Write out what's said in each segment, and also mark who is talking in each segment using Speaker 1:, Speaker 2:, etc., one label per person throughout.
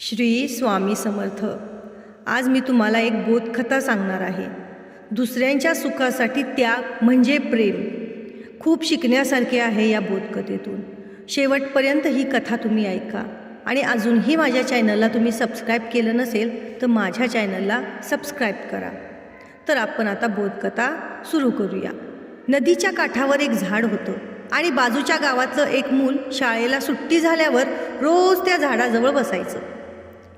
Speaker 1: श्री स्वामी समर्थ. आज मी तुम्हाला एक बोधकथा सांगणार आहे. दुसऱ्यांच्या सुखासाठी त्याग म्हणजे प्रेम. खूप शिकण्यासारखे आहे या बोधकथेतून. शेवटपर्यंत ही कथा तुम्ही ऐका. आणि अजूनही माझ्या चॅनलला तुम्ही सबस्क्राईब केलं नसेल तर माझ्या चॅनलला सबस्क्राईब करा. तर आपण आता बोधकथा सुरू करूया. नदीच्या काठावर एक झाड होतं आणि बाजूच्या गावातलं एक मूल शाळेला सुट्टी झाल्यावर रोज त्या झाडाजवळ बसायचं.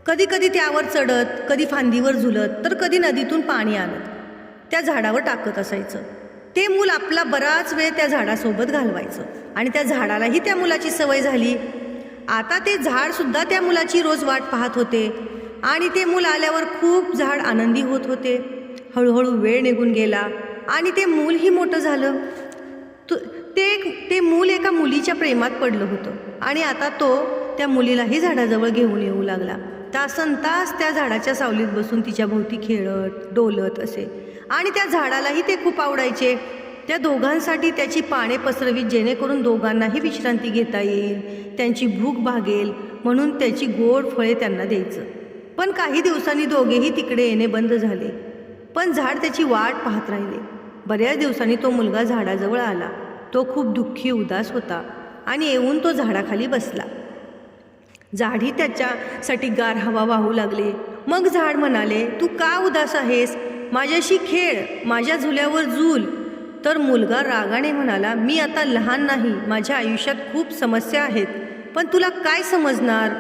Speaker 1: कधी कधी त्यावर चढत कधी फांदीवर झुलत तर कधी नदीतून पाणी आणत. त्या झाडावर टाकत असायचं. ते मूल आपला बराच वेळ त्या झाडासोबत घालवायचं आणि त्या झाडालाही त्या मुलाची सवय झाली. आता ते झाडसुद्धा त्या मुलाची रोज वाट पाहत होते आणि ते मूल आल्यावर खूप झाड आनंदी होत होते. हळूहळू वेळ निघून गेला आणि ते मूलही मोठं झालं. तु ते ते मूल एका मुलीच्या प्रेमात पडलं होतं आणि आता तो त्या मुलीलाही झाडाजवळ घेऊन येऊ लागला. तासन तास त्या झाडाच्या सावलीत बसून तिच्या भोवती खेळत डोलत असे. आणि त्या झाडालाही ते खूप आवडायचे. त्या दोघांसाठी त्याची पाने पसरवीत जेणेकरून दोघांनाही विश्रांती घेता येईल. त्यांची भूक भागेल म्हणून त्याची गोड फळे त्यांना द्यायचं. पण काही दिवसांनी दोघेही तिकडे येणे बंद झाले. पण झाड त्याची वाट पाहत राहिले. बऱ्याच दिवसांनी तो मुलगा झाडाजवळ आला. तो खूप दुःखी उदास होता आणि येऊन तो झाडाखाली बसला. झाडही त्याच्यासाठी गार हवा वाहू लागले. मग झाड म्हणाले तू का उदास आहेस? माझ्याशी खेळ माझ्या झुल्यावर झूल. तर मुलगा रागाने म्हणाला मी आता लहान नाही माझ्या आयुष्यात खूप समस्या आहेत पण तुला काय समजणार?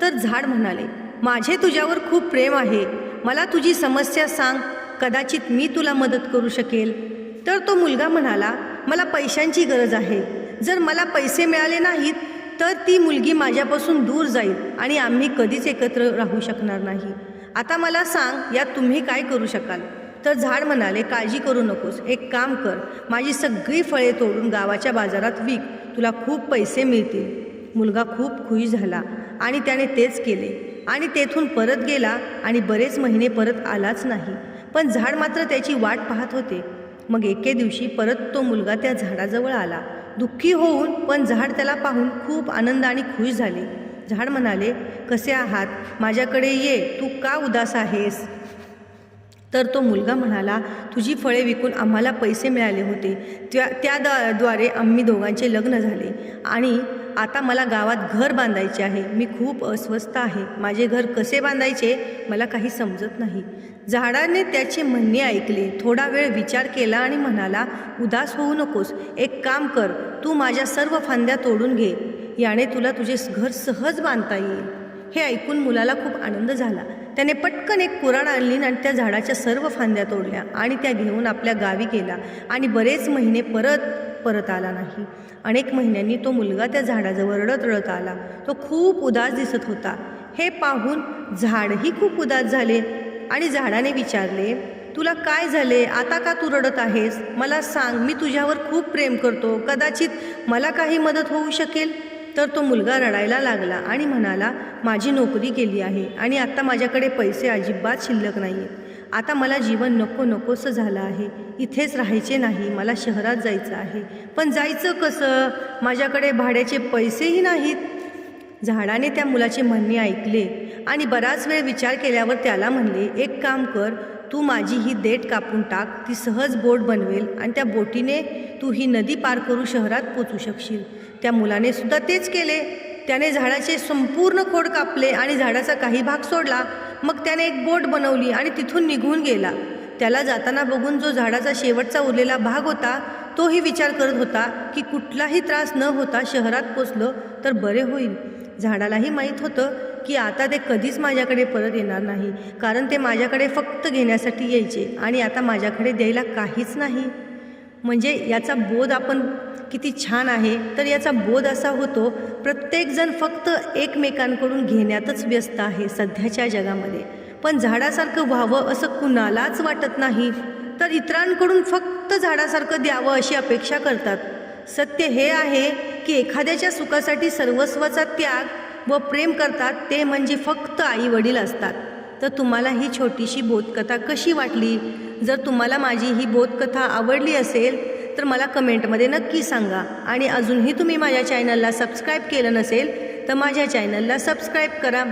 Speaker 1: तर झाड म्हणाले माझे तुझ्यावर खूप प्रेम आहे. मला तुझी समस्या सांग कदाचित मी तुला मदत करू शकेल. तर तो मुलगा म्हणाला मला पैशांची गरज आहे. जर मला पैसे मिळाले नाहीत तर ती मुलगी माझ्यापासून दूर जाईल आणि आम्ही कधीच एकत्र राहू शकणार नाही. आता मला सांग यात तुम्ही काय करू शकाल? तर झाड म्हणाले काळजी करू नकोस. एक काम कर माझी सगळी फळे तोडून गावाच्या बाजारात विक. तुला खूप पैसे मिळतील. मुलगा खूप खुश झाला आणि त्याने तेच केले. आणि तेथून परत गेला आणि बरेच महिने परत आलाच नाही. पण झाड मात्र त्याची वाट पाहत होते. मग एके दिवशी परत तो मुलगा त्या झाडाजवळ आला. दुःखी होऊन पण झाड त्याला पाहून खूप आनंद आणि खुश झाले. झाड म्हणाले कसे आहात? माझ्याकडे ये. तू का उदास आहेस? तर तो मुलगा म्हणाला तुझी फळे विकून आम्हाला पैसे मिळाले होते. त्या त्याद्वारे आम्ही दोघांचे लग्न झाले आणि आता मला गावात घर बांधायचे आहे. मी खूप अस्वस्थ आहे. माझे घर कसे बांधायचे मला काही समजत नाही. झाडाने त्याचे म्हणणे ऐकले. थोडा वेळ विचार केला आणि म्हणाला उदास होऊ नकोस. एक काम कर. तू माझ्या सर्व फांद्या तोडून घे. याने तुला तुझे घर सहज बांधता येईल. हे ऐकून मुलाला खूप आनंद झाला. त्याने पटकन एक कुराड आणली आणि त्या झाडाच्या सर्व फांद्या तोडल्या आणि त्या घेऊन आपल्या गावी गेला. आणि बरेच महिने परत परत आला नाही. अनेक महिन्यांनी तो मुलगा त्या झाडाजवळ रडत रडत आला. तो खूप उदास दिसत होता. हे पाहून झाडही खूप उदास झाले आणि झाडाने विचारले तुला काय झाले? आता का तू रडत आहेस? मला सांग मी तुझ्यावर खूप प्रेम करतो. कदाचित मला काही मदत होऊ शकेल? तर तो मुलगा रडायला लागला आणि म्हणाला माझी नोकरी गेली आहे आणि आत्ता माझ्याकडे पैसे अजिबात शिल्लक नाही आहेत आता मला जीवन नको नकोसं झालं आहे. इथेच राहायचे नाही मला शहरात जायचं आहे. पण जायचं कसं? माझ्याकडे भाड्याचे पैसेही नाहीत. झाडाने त्या मुलाचे म्हणणे ऐकले आणि बराच वेळ विचार केल्यावर त्याला म्हणले एक काम कर तू माझी ही देठ कापून टाक ती सहज बोट बनवेल आणि त्या बोटीने तू ही नदी पार करू शहरात पोचू शकशील. त्या मुलाने सुद्धा तेच केले. त्याने झाडाचे संपूर्ण खोड कापले आणि झाडाचा काही भाग सोडला. मग त्याने एक बोट बनवली आणि तिथून निघून गेला. त्याला जाताना बघून जो झाडाचा शेवटचा उरलेला भाग होता तोही विचार करत होता की कुठलाही त्रास न होता शहरात पोचलं तर बरे होईल. झाडालाही माहीत होतं की आता ते कधीच माझ्याकडे परत येणार नाही. कारण ते माझ्याकडे फक्त घेण्यासाठी यायचे आणि आता माझ्याकडे द्यायला काहीच नाही. म्हणजे याचा बोध आपण किती छान आहे. तर याचा बोध असा होतो प्रत्येकजण फक्त एकमेकांकडून घेण्यातच व्यस्त आहे सध्याच्या जगामध्ये. पण झाडासारखं व्हावं असं कुणालाच वाटत नाही. तर इतरांकडून फक्त झाडासारखं द्यावं अशी अपेक्षा करतात. सत्य हे आहे की एखाद्याच्या सुखासाठी सर्वस्वाचा त्याग व प्रेम करतात ते म्हणजे फक्त आई वडील असतात. तर तुम्हाला ही छोटीशी बोधकथा कशी वाटली? जर तुम्हाला माझी ही बोधकथा आवडली असेल तर मला कमेंटमध्ये नक्की सांगा. आणि अजूनही तुम्ही माझ्या चॅनलला सबस्क्राईब केलं नसेल तर माझ्या चॅनलला सबस्क्राईब करा.